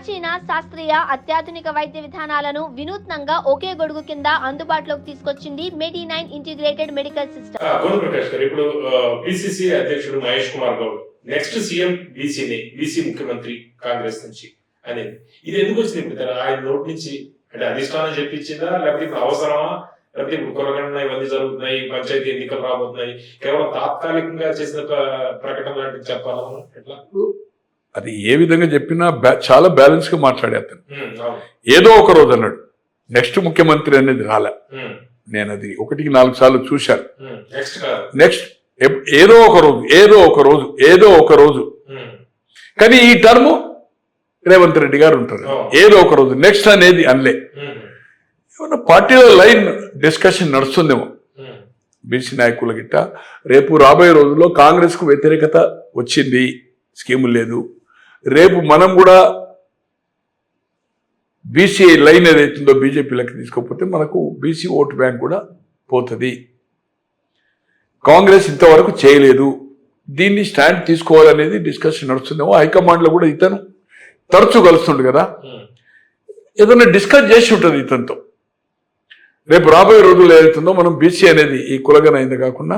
ప్రాచీన శాస్త్రీయ అత్యాధునిక వైద్య విధానాలను వినూత్నంగా ఒకే గొడుగు కింద అందుబాటులోకి తీసుకొచ్చింది medi nine integrated medical system. Goal Prakash గారు ఇప్పుడు బీసీసీ అధ్యక్షుడు మహేష్ కుమార్ గౌడ్ నెక్స్ట్ సీఎం బీసీని బీసీ ముఖ్యమంత్రి కాంగ్రెస్ నుంచి అనేది. ఇది ఎందుకు వచ్చింది? ఇప్పుడు ఆయన నోటి నుంచి అంటే అధిష్టానం చెప్పించిందా? లేకపోతే ఇప్పుడు అవసరమా? లేకపోతే ఇప్పుడు కొరగండ ఇవన్నీ జరుగుతున్నాయి పంచాయతీ ఎన్నికలు రాబోతున్నాయి కేవలం తాత్కాలికంగా చేసిన ప్రకటన లాంటివి చెప్పాలా? అది ఏ విధంగా చెప్పినా చాలా బ్యాలెన్స్గా మాట్లాడే అతను. ఏదో ఒక రోజు అన్నాడు నెక్స్ట్ ముఖ్యమంత్రి అనేది రాలే. నేను అది ఒకటికి నాలుగు సార్లు చూశాను. నెక్స్ట్ ఏదో ఒక రోజు ఏదో ఒక రోజు ఏదో ఒక రోజు. కానీ ఈ టర్మ్ రేవంత్ రెడ్డి గారు ఉంటారు. ఏదో ఒక రోజు నెక్స్ట్ అనేది అనలే. ఏమన్నా పార్టీలో లైన్ డిస్కషన్ నడుస్తుందేమో. బీసీ నాయకుల గిట్ట రేపు రాబోయే రోజుల్లో కాంగ్రెస్కు వ్యతిరేకత వచ్చింది స్కీము లేదు రేపు మనం కూడా బీసీ లైన్ ఏదైతుందో బీజేపీలకు తీసుకోకపోతే మనకు బీసీ ఓటు బ్యాంక్ కూడా పోతుంది కాంగ్రెస్ ఇంతవరకు చేయలేదు దీన్ని స్టాండ్ తీసుకోవాలనేది డిస్కషన్ నడుస్తుందేమో హైకమాండ్లో కూడా ఇతను తరచూ కలుస్తుండు కదా ఉమ్. ఏదైనా డిస్కస్ చేసి ఉంటుంది ఇతనితో రేపు రాబోయే రోజుల్లో ఏదైతుందో మనం బీసీ అనేది ఈ కులగన అయింది కాకుండా.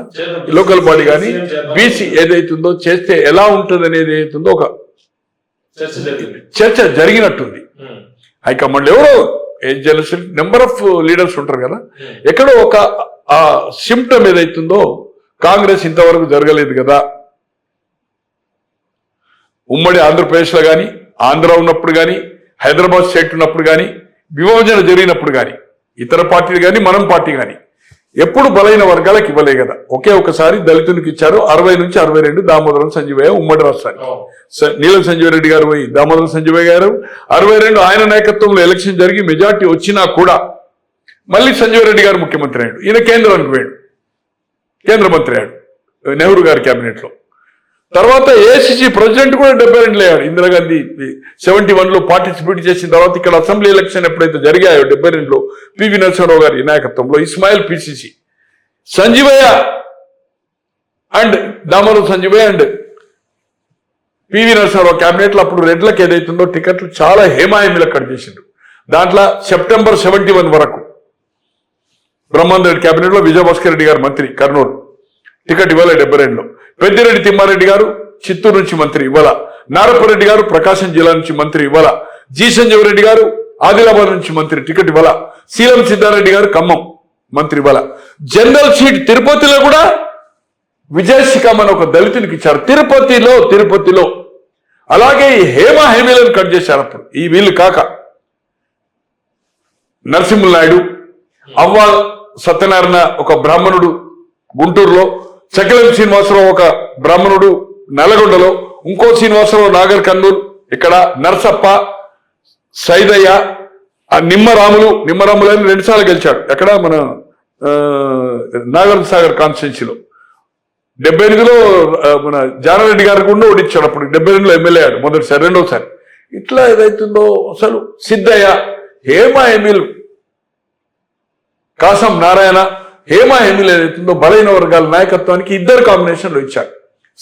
లోకల్ బాడీ కానీ. బీసీ ఏదైతుందో చేస్తే ఎలా ఉంటుంది అనేది ఏదైతుందో ఒక చర్చ జరిగినట్టుంది. హైకమాండ్ ఎవరో ఏం జనరల్ నెంబర్ ఆఫ్ లీడర్స్ ఉంటారు కదా. ఎక్కడో ఒక ఆ సిమ్టమ్ ఏదైతుందో కాంగ్రెస్ ఇంతవరకు జరగలేదు కదా. ఉమ్మడి ఆంధ్రప్రదేశ్లో కానీ ఆంధ్ర ఉన్నప్పుడు కానీ హైదరాబాద్ స్టేట్ ఉన్నప్పుడు కానీ విభజన జరిగినప్పుడు కానీ ఇతర పార్టీలు కానీ మనం పార్టీ కానీ ఎప్పుడు బలైన వర్గాలకు ఇవ్వలే కదా. ఒకే ఒకసారి దళితునికి ఇచ్చారు. అరవై నుంచి అరవై రెండు దామోదరం సంజీవయ్య ఉమ్మడి రాష్ట్రానికి. నీలం సంజయ్ రెడ్డి గారు పోయి దామోదరం సంజయ్ గారు. అరవై రెండు ఆయన నాయకత్వంలో ఎలక్షన్ జరిగి మెజార్టీ వచ్చినా కూడా మళ్ళీ సంజయ్ రెడ్డి గారు ముఖ్యమంత్రి అయ్యాడు. ఈయన కేంద్రానికి పోయాడు. కేంద్ర మంత్రి అయ్యాడు. నెహ్రూ గారి కేబినెట్లో తర్వాత ఏసీసీ ప్రెసిడెంట్ కూడా డెబ్బై రెండులో అయ్యాడు ఇందిరాగాంధీ సెవెంటీ వన్లో పార్టిసిపేట్ చేసిన తర్వాత ఇక్కడ అసెంబ్లీ ఎలక్షన్ ఎప్పుడైతే జరిగాయో డెబ్బై రెండులో పివి నరసింహరావు గారి నాయకత్వంలో ఇస్మాయిల్ పిసిసి సంజీవయ్య అండ్ దామరు సంజీవయ్య అండ్ పివి నరసింహరావు క్యాబినెట్లో అప్పుడు రెడ్లకు ఏదైతుందో టికెట్లు చాలా హేమాహేమిలకు కట్ చేసిండ్రు. దాంట్లో సెప్టెంబర్ సెవెంటీ వన్ వరకు బ్రహ్మాండ్ రెడ్డి క్యాబినెట్లో విజయభాస్కర్ రెడ్డి గారు మంత్రి కర్నూలు. టికెట్ ఇవ్వలే డెబ్బై రెండులో. పెద్దిరెడ్డి తిమ్మారెడ్డి గారు చిత్తూరు నుంచి మంత్రి ఇవ్వాల. నారపరెడ్డి గారు ప్రకాశం జిల్లా నుంచి మంత్రి ఇవ్వాల. జి సంజీవరెడ్డి గారు ఆదిలాబాద్ నుంచి మంత్రి టికెట్ ఇవ్వాల. సీలం సిద్ధారెడ్డి గారు ఖమ్మం మంత్రి ఇవ్వాల. జనరల్ సీట్ తిరుపతిలో కూడా విజయశిఖం అని ఒక దళితునికి ఇచ్చారు. తిరుపతిలో తిరుపతిలో. అలాగే ఈ హేమ హేమీలను కట్ చేశారు అప్పుడు. ఈ వీళ్ళు కాక. నరసింహనాయుడు అవ్వ సత్యనారాయణ ఒక బ్రాహ్మణుడు గుంటూరులో. చకిలం శ్రీనివాసరావు ఒక బ్రాహ్మణుడు నల్గొండలో ఇంకో శ్రీనివాసరావు నాగర్ కర్నూలు ఇక్కడ నర్సప్ప సైదయ్య ఆ నిమ్మరాములు నిమ్మరాములు అని రెండుసార్లు గెలిచాడు. ఎక్కడ? మన ఆ, నాగర్ సాగర్ కాన్స్టిట్యున్సీలో. డెబ్బై ఎనిమిదిలో మన జానారెడ్డి గారికి కూడా ఓడించాడు అప్పుడు. డెబ్బై ఎనిమిదిలో ఎమ్మెల్యే అయ్యాడు మొదటిసారి రెండోసారి. ఇట్లా ఏదైతుందో అసలు సిద్ధయ్య హేమ ఎమిల్ కాసం నారాయణ హేమ ఎమిల్ ఏదైతుందో బలైన వర్గాల నాయకత్వానికి ఇద్దరు కాంబినేషన్లో ఇచ్చారు.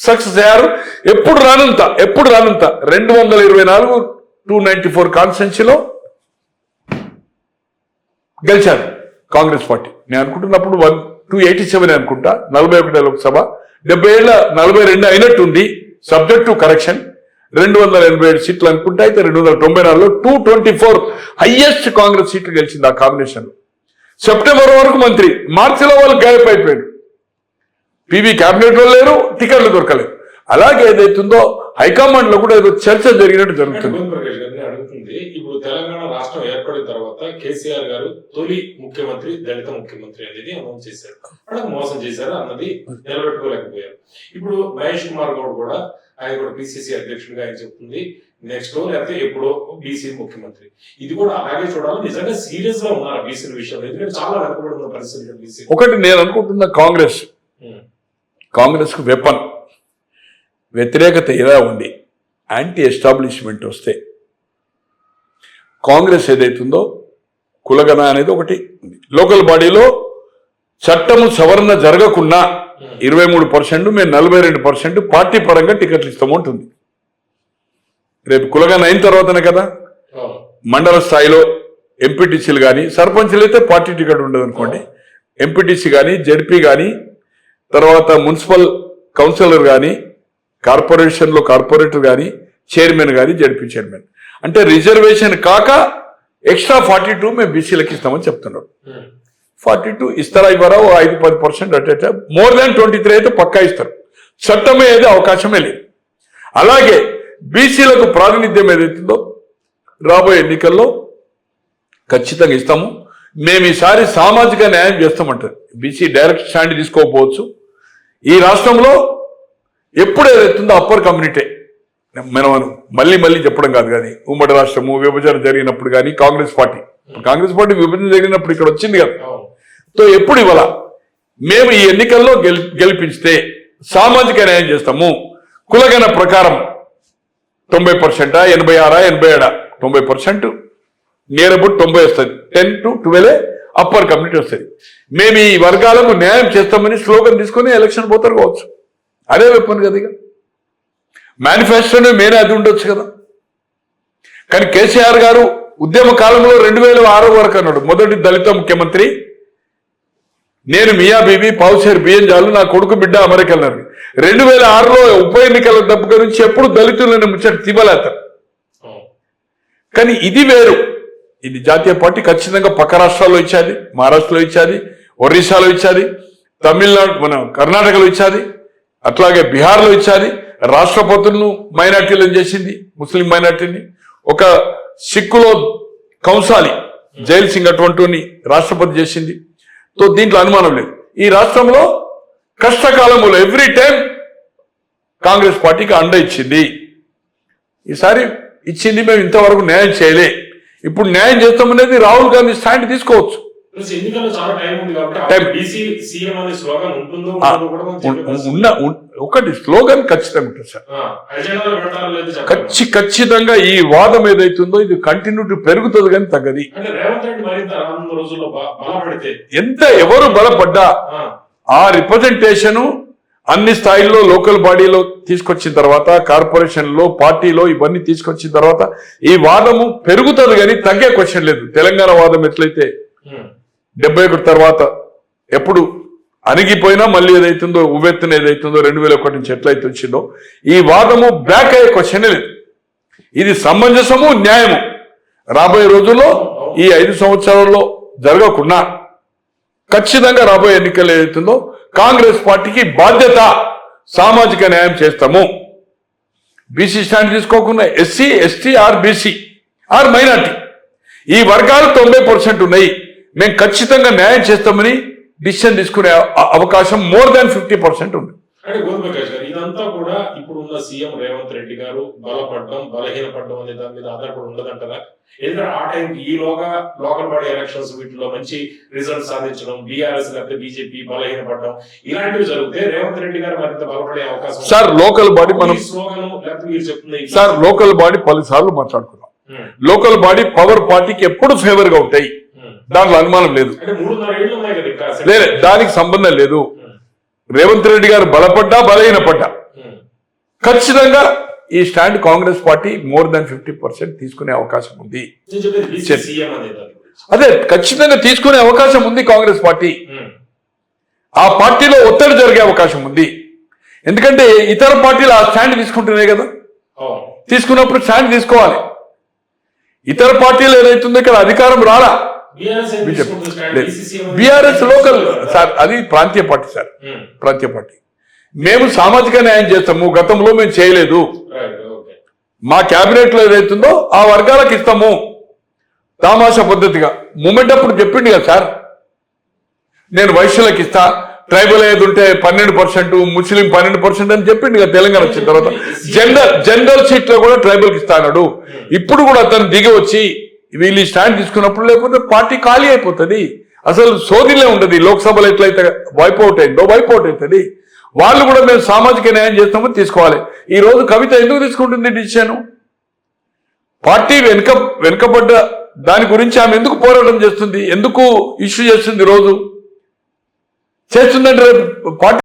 సక్సెస్ అయ్యారు. ఎప్పుడు రానంత ఎప్పుడు రానంత. రెండు వందల ఇరవై నాలుగు టూ నైన్టీ ఫోర్ కాన్స్టెన్సీలో గెలిచారు కాంగ్రెస్ పార్టీ. నేను అనుకుంటున్నప్పుడు వన్ టూ ఎయిటీ సెవెన్ అనుకుంటా నలభై ఒకటి లోక్సభ. డెబ్బై ఏళ్ళ నలభై రెండు అయినట్టుంది సబ్జెక్ట్ టు కరెక్షన్. రెండు వందల ఎనభై ఏడు సీట్లు అనుకుంటా అయితే రెండు వందల తొంభై నాలుగులో two twenty four highest Congress సీట్లు గెలిచింది ఆ కాంబినేషన్లో. సెప్టెంబర్ వరకు మంత్రి. మార్చిలో వాళ్ళు గాయప్ అయిపోయారు. పీవీ క్యాబినెట్లో లేరు టికెట్లు దొరకలేదు. అలాగే ఏదైతుందో హైకమాండ్లో కూడా ఏదో చర్చ జరిగినట్టు జరుగుతుంది. అడుగుతుంది ఇప్పుడు తెలంగాణ రాష్ట్రం ఏర్పడిన తర్వాత కేసీఆర్ గారు తొలి ముఖ్యమంత్రి దళిత ముఖ్యమంత్రి అనేది అనౌన్స్ చేశారు. అక్కడ మోసం చేశారు అన్నది నిలబెట్టుకోలేకపోయారు. ఇప్పుడు మహేష్ కుమార్ గౌడ్ కూడా ఆయన కూడా పిసిసి అధ్యక్షుడిగా ఆయన చెప్తుంది నెక్స్ట్ లేకపోతే ఎప్పుడో బీసీ ముఖ్యమంత్రి. ఇది కూడా అలాగే చూడాలి. నిజంగా సీరియస్గా ఉన్నారు బీసీ విషయంలో. ఎందుకంటే చాలా వెనకబడి ఉన్న పరిస్థితి బీసీ ఒకటి నేను అనుకుంటున్న కాంగ్రెస్. కాంగ్రెస్కు వెపన్. వ్యతిరేకత ఎలా ఉంది. యాంటీ ఎస్టాబ్లిష్మెంట్ వస్తే కాంగ్రెస్ ఏదైతుందో కులగన అనేది ఒకటి ఉంది. లోకల్ బాడీలో చట్టము సవరణ జరగకున్నా ఇరవై మూడు పర్సెంట్ మేము నలభై రెండు పర్సెంట్ పార్టీ పరంగా టికెట్లు ఇస్తాము ఉంటుంది రేపు కులగన అయిన తర్వాతనే కదా? మండల స్థాయిలో ఎంపీటీసీలు కానీ సర్పంచ్లు అయితే పార్టీ టికెట్ ఉండదు అనుకోండి ఎంపీటీసీ కానీ జడ్పీ కానీ తర్వాత మున్సిపల్ కౌన్సిలర్ కానీ కార్పొరేషన్లో కార్పొరేటర్ కానీ చైర్మన్ కానీ జడ్పీ చైర్మన్. అంటే రిజర్వేషన్ కాక ఎక్స్ట్రా ఫార్టీ టూ మేము బీసీలకు ఇస్తామని చెప్తున్నారు. ఫార్టీ టూ ఇస్తారా ఇవ్వరా? ఓ ఐదు పది పర్సెంట్ అట్ట మోర్ దాన్ ట్వంటీ త్రీ అయితే పక్కా ఇస్తారు. చట్టమే ఏది అవకాశమే లేదు. అలాగే బీసీలకు ప్రాతినిధ్యం ఏదైతుందో రాబోయే ఎన్నికల్లో ఖచ్చితంగా ఇస్తాము. మేము ఈసారి సామాజిక న్యాయం చేస్తామంటారు. బీసీ డైరెక్ట్ స్టాండ్ తీసుకోకపోవచ్చు. ఈ రాష్ట్రంలో ఎప్పుడు ఏదైతుందో అప్పర్ కమ్యూనిటీ. మనం మళ్ళీ మళ్ళీ చెప్పడం కాదు కానీ ఉమ్మడి రాష్ట్రము విభజన జరిగినప్పుడు కానీ కాంగ్రెస్ పార్టీ. కాంగ్రెస్ పార్టీ విభజన జరిగినప్పుడు ఇక్కడ వచ్చింది కదా. తో ఎప్పుడు ఇవ్వాల? మేము ఈ ఎన్నికల్లో గెల్ గెలిపిస్తే సామాజిక న్యాయం చేస్తాము. కులగణ ప్రకారం తొంభై పర్సెంటా? ఎనభై ఆరా? ఎనభై ఏడా? తొంభై పర్సెంట్. నియర్ అబౌట్ తొంభై వస్తుంది. Ten to twelve upper community వస్తుంది. మేము ఈ వర్గాలకు న్యాయం చేస్తామని స్లోగన్ తీసుకొని ఎలక్షన్ పోతారు కావచ్చు. అదే చెప్పాను కదా ఇక. మేనిఫెస్టోనే మేనే అది ఉండొచ్చు కదా. కానీ కేసీఆర్ గారు ఉద్యమ కాలంలో రెండు వేల ఆరో వరకు అన్నాడు. మొదటి దళిత ముఖ్యమంత్రి నేను మియా బీబీ పావుసేరు బియ్యం జాలు నా కొడుకు బిడ్డ అమెరికా అన్నారు రెండు వేల ఆరులో ఉప ఎన్నికల దెబ్బ నుంచి ఎప్పుడు దళితులను ముచ్చట అవును కానీ ఇది వేరు. ఇది జాతీయ పార్టీ ఖచ్చితంగా పక్క రాష్ట్రాల్లో ఇచ్చాది మహారాష్ట్రలో ఇచ్చాది ఒరిస్సాలో ఇచ్చాది తమిళనాడు మన కర్ణాటకలో ఇచ్చాది అట్లాగే బీహార్లో ఇచ్చాది రాష్ట్రపతులను మైనార్టీలను చేసింది ముస్లిం మైనార్టీని. ఒక సిక్కులో కౌన్సాలి జైల్ సింగ్ అటువంటి రాష్ట్రపతి చేసింది. సో దీంట్లో అనుమానం లేదు. ఈ రాష్ట్రంలో కష్టకాలంలో ఎవ్రీ టైం కాంగ్రెస్ పార్టీకి అండ ఇచ్చింది. ఈసారి ఇచ్చింది మేము ఇంతవరకు న్యాయం చేయలే. ఇప్పుడు న్యాయం చేస్తామనేది రాహుల్ గాంధీ స్టాండ్ తీసుకోవచ్చు. ఉన్న ఒకటి స్లోగన్ ఖచ్చితంగా ఉంటుంది సార్. ఖచ్చి ఖచ్చితంగా ఈ వాదం ఏదైతుందో ఇది కంటిన్యూటీ పెరుగుతుంది కానీ తగ్గది. ఎంత ఎవరు బలపడ్డా? ఆ, రిప్రజెంటేషన్ అన్ని స్థాయిల్లో లోకల్ బాడీలో తీసుకొచ్చిన తర్వాత కార్పొరేషన్లో పార్టీలో ఇవన్నీ తీసుకొచ్చిన తర్వాత ఈ వాదము పెరుగుతుంది కానీ తగ్గే క్వశ్చన్ లేదు. తెలంగాణ వాదం ఎట్లయితే డెబ్బై ఒకటి తర్వాత ఎప్పుడు అణిగిపోయినా మళ్ళీ ఏదైతుందో ఉవ్వెత్తున ఏదైతుందో రెండు వేల ఒకటి నుంచి ఎట్లయితే వచ్చిందో ఈ వాదము బ్యాక్ అయ్యే క్వశ్చన్ లేదు. ఇది సమంజసము న్యాయము. రాబోయే రోజుల్లో ఈ ఐదు సంవత్సరాల్లో జరగకుండా ఖచ్చితంగా రాబోయే ఎన్నికలు ఏదైతుందో కాంగ్రెస్ పార్టీకి బాధ్యత సామాజిక న్యాయం చేస్తాము. బీసీ స్టాండ్ తీసుకోకుండా SC ST or BC or minority ఈ వర్గాలు తొంభై పర్సెంట్ ఉన్నాయి. మేము ఖచ్చితంగా న్యాయం చేస్తామని డిసిషన్ తీసుకునే అవకాశం మోర్ దాన్ ఫిఫ్టీ పర్సెంట్ ఉంది. అంటే గారు ఇదంతా కూడా ఇప్పుడున్న సీఎం రేవంత్ రెడ్డి గారు బలపడడం బలహీనపడడం అనే దాని మీద ఆధారపడి ఉండదంటారా? ఎందుకంటే ఆ టైంకి ఈలోగా లోకల్ బాడీ ఎలక్షన్స్ వీటిలో మంచి రిజల్ట్ సాధించడం బీఆర్ఎస్ లేకపోతే బీజేపీ బలహీనపడడం ఇలాంటివి జరిగితే రేవంత్ రెడ్డి గారు మరింత బలపడే అవకాశం సార్ లోకల్ బాడీ మనం సార్ లోకల్ బాడీ పలుసార్లు మాట్లాడుకున్నాం. ఉమ్, లోకల్ బాడీ పవర్ పార్టీకి ఎప్పుడు ఫేవర్గా ఉంటాయి. దాంట్లో అనుమానం లేదు. లేదు దానికి సంబంధం లేదు. రేవంత్ రెడ్డి గారు బలపడ్డా బలహీనపడ్డా. ఖచ్చితంగా ఈ stand Congress party more than fifty percent తీసుకునే అవకాశం ఉంది. అదే ఖచ్చితంగా తీసుకునే అవకాశం ఉంది కాంగ్రెస్ పార్టీ. ఆ పార్టీలో ఒత్తిడి జరిగే అవకాశం ఉంది. ఎందుకంటే ఇతర పార్టీలు ఆ స్టాండ్ తీసుకుంటున్నాయి కదా. తీసుకున్నప్పుడు స్టాండ్ తీసుకోవాలి. ఇతర పార్టీలు ఏదైతుందో ఇక్కడ అధికారం రాలా. BRS local sir? అది ప్రాంతీయ పార్టీ సార్. ఉమ్, ప్రాంతీయ పార్టీ. మేము సామాజిక న్యాయం చేస్తాము గతంలో మేము చేయలేదు. మా క్యాబినెట్లో ఏదైతుందో ఆ వర్గాలకు ఇస్తాము. తామాషా పద్ధతిగా. మూమెంట్ అప్పుడు చెప్పిండు కదా సార్. నేను వైశ్యులకు ఇస్తా. ట్రైబల్ ఏది ఉంటే పన్నెండు పర్సెంట్ ముస్లిం పన్నెండు పర్సెంట్ అని చెప్పిండు కదా తెలంగాణ వచ్చిన తర్వాత. జనరల్ జనరల్ సీట్లో కూడా ట్రైబల్కి ఇస్తా అన్నాడు. ఇప్పుడు కూడా అతను దిగి వచ్చి వీళ్ళు స్టాండ్ తీసుకున్నప్పుడు లేకపోతే పార్టీ ఖాళీ అయిపోతుంది. అసలు సోదిలే ఉండదు. లోక్సభలో ఎట్లయితే వైపౌట్ అయిందో వైపౌట్ అవుతుంది. వాళ్ళు కూడా మేము సామాజిక న్యాయం చేస్తామో తీసుకోవాలి. ఈ రోజు కవిత ఎందుకు తీసుకుంటుంది డిసిషన్? పార్టీ వెనుక వెనుకబడ్డ దాని గురించి ఆమె ఎందుకు పోరాటం చేస్తుంది? ఎందుకు ఇష్యూ చేస్తుంది రోజు? చేస్తుందంటే రేపు పార్టీ